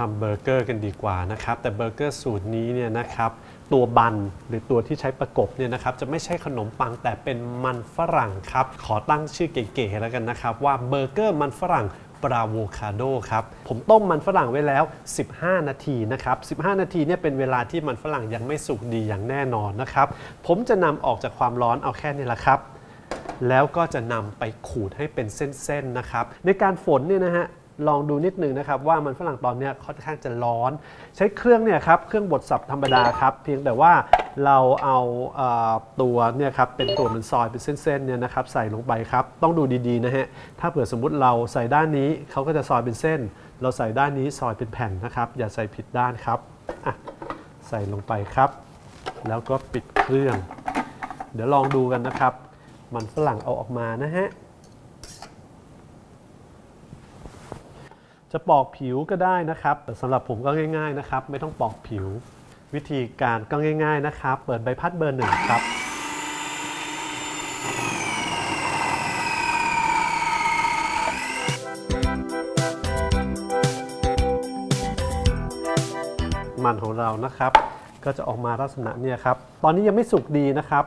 ทำเบอร์เกอร์กันดีกว่านะครับ แต่เบอร์เกอร์สูตรนี้เนี่ยนะครับตัวบันหรือตัวที่ใช้ประกบเนี่ยนะครับจะไม่ใช่ขนมปังแต่เป็นมันฝรั่งครับ ขอตั้งชื่อเก๋ๆแล้วกันนะครับ ว่าเบอร์เกอร์มันฝรั่งบราโวคาโดครับ ผมต้มมันฝรั่งไว้แล้ว 15 นาทีนะครับ 15 นาทีเนี่ยเป็นเวลาที่มันฝรั่งยังไม่สุกดีอย่างแน่นอนนะครับ ผมจะนำออกจากความร้อนเอาแค่นี้แหละครับ แล้วก็จะนำไปขูดให้เป็นเส้นๆนะครับ ในการฝนเนี่ยนะฮะ ลองดูนิดนึงนะครับว่ามันฝรั่งตอนนี้ค่อนข้างจะร้อน ใช้เครื่องเนี่ยครับเครื่องบดสับธรรมดาครับ เพียงแต่ว่าเราเอาเอ่อตัวเนี่ยครับเป็นตัวมันซอยเป็นเส้นๆเนี่ยนะครับใส่ลงไปครับ ต้องดูดีๆนะฮะถ้าเผื่อสมมุติเราใส่ด้านนี้เขาก็จะซอยเป็นเส้น เราใส่ด้านนี้ซอยเป็นแผ่นนะครับ อย่าใส่ผิดด้านครับใส่ลงไปครับ แล้วก็ปิดเครื่อง เดี๋ยวลองดูกันนะครับ มันฝรั่งเอาออกมานะฮะ จะปอกผิวก็ได้นะครับแต่สำหรับผมก็ง่ายๆนะครับ ไม่ต้องปอกผิว วิธีการก็ง่าย ๆนะครับ เปิดใบพัดเบอร์หนึ่งครับมันของเรานะครับ ก็จะออกมาลักษณะเนี่ยครับ ตอนนี้ยังไม่สุกดีนะครับ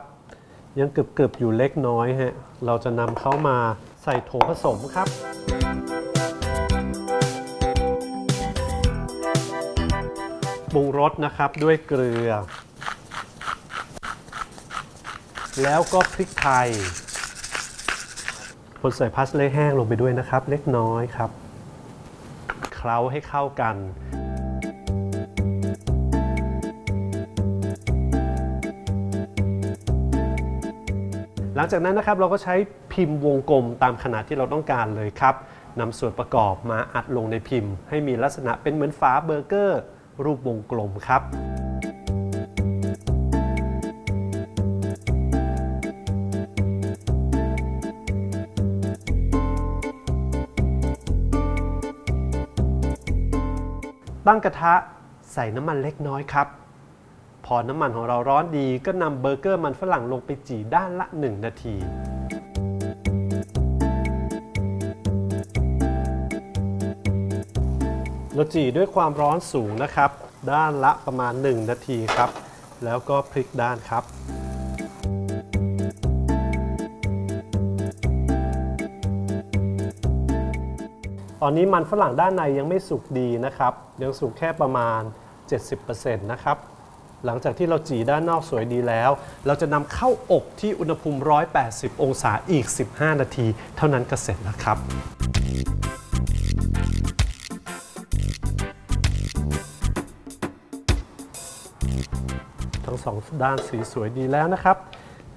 ยังกรึบๆอยู่เล็กน้อยฮะเราจะนำเข้ามาใส่โถผสมครับ ปรุงรสนะครับด้วยเกลือ แล้วก็พริกไทยคนใส่พาสเลย์แห้งลงไปด้วยนะครับ เล็กน้อยครับ เคล้าให้เข้ากัน หลังจากนั้นนะครับเราก็ใช้พิมพ์วงกลมตามขนาดที่เราต้องการเลยครับนำส่วนประกอบมาอัดลงในพิมพ์ ให้มีลักษณะเป็นเหมือนฝาเบอร์เกอร์ รูปวงกลมครับตั้งกระทะใส่น้ำมันเล็กน้อยครับ พอน้ำมันของเราร้อนดีก็นำเบอร์เกอร์มันฝรั่งลงไปจี่ด้านละ 1 นาที เราจีด้วยความร้อนสูงนะครับ ด้านละประมาณ 1 นาทีครับ แล้วก็พลิกด้านครับตอนนี้มันฝรั่งด้านในยังไม่สุกดีนะครับ ยังสุกแค่ประมาณ 70%นะครับ หลังจากที่เราจีด้านนอกสวยดีแล้ว เราจะนำเข้าอบที่อุณหภูมิ 180 องศาอีก 15 นาที เท่านั้นก็เสร็จแล้วครับ สองด้านสีสวยดีแล้วนะครับ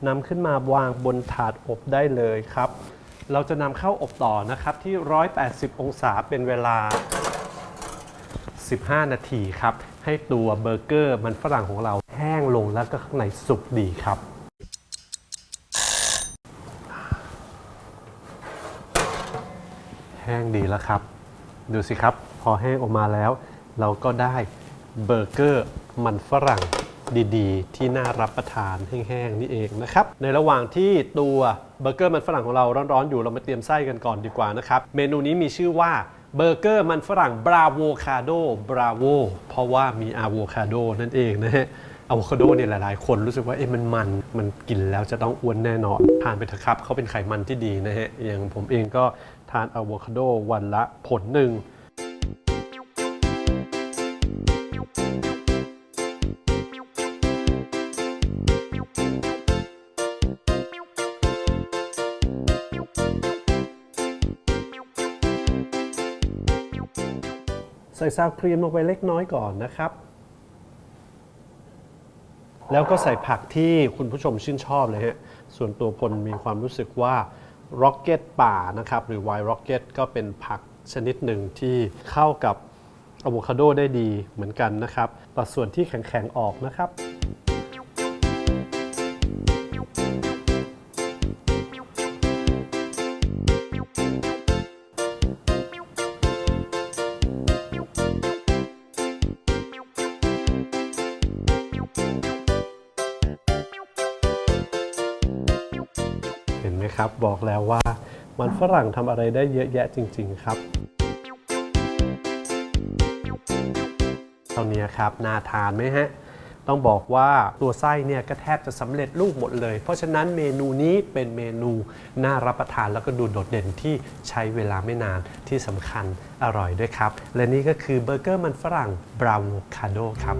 นำขึ้นมาวางบนถาดอบได้เลยครับ เราจะนำเข้าอบต่อนะครับที่ 180 องศาเป็นเวลา 15 นาทีครับ ให้ตัวเบอร์เกอร์มันฝรั่งของเราแห้งลงแล้วก็ข้างในสุกดีครับแห้งดีแล้วครับ ดูสิครับ พอแห้งออกมาแล้ว เราก็ได้เบอร์เกอร์มันฝรั่ง ดีๆ ที่น่ารับประทานแห้งๆนี่เองนะครับ ในระหว่างที่ตัวเบอร์เกอร์มันฝรั่งของเราร้อนๆอยู่เรามาเตรียมไส้กันก่อนดีกว่านะครับ เมนูนี้มีชื่อว่าเบอร์เกอร์มันฝรั่งบราโวคาโดบราโวเพราะว่ามีอะโวคาโดนั่นเองนะฮะอะโวคาโดเนี่ยหลายๆ คนรู้สึกว่าเอ๊ะมันมันมันกินแล้วจะต้องอ้วนแน่นอนทานไปเถอะครับเขาเป็นไขมันที่ดีนะฮะอย่างผมเองก็ทานอะโวคาโดวันละผลหนึ่ง ใส่ซาวครีมลงไปเล็กน้อยก่อนนะครับ แล้วก็ใส่ผักที่คุณผู้ชมชื่นชอบเลยฮะ ส่วนตัวพลมีความรู้สึกว่าร็อกเก็ตป่านะครับ หรือไวร็อกเก็ตก็เป็นผักชนิดหนึ่งที่เข้ากับอะโวคาโดได้ดีเหมือนกันนะครับตัดส่วนที่แข็งๆออกนะครับ นไหมครับ บอกแล้วว่ามันฝรั่งทำอะไรได้เยอะแยะจริง ๆ ครับท่านี้ครับน่าทานไหมฮะต้องบอกว่าตัวไส้เนี่ยก็แทบจะสำเร็จรูปหมดเลย เพราะฉะนั้นเมนูนี้เป็นเมนูน่ารับประทานแล้วก็ดูโดดเด่นที่ใช้เวลาไม่นานที่สำคัญอร่อยด้วยครับ และนี่ก็คือเบอร์เกอร์มันฝรั่งบราวน์คาโดครับ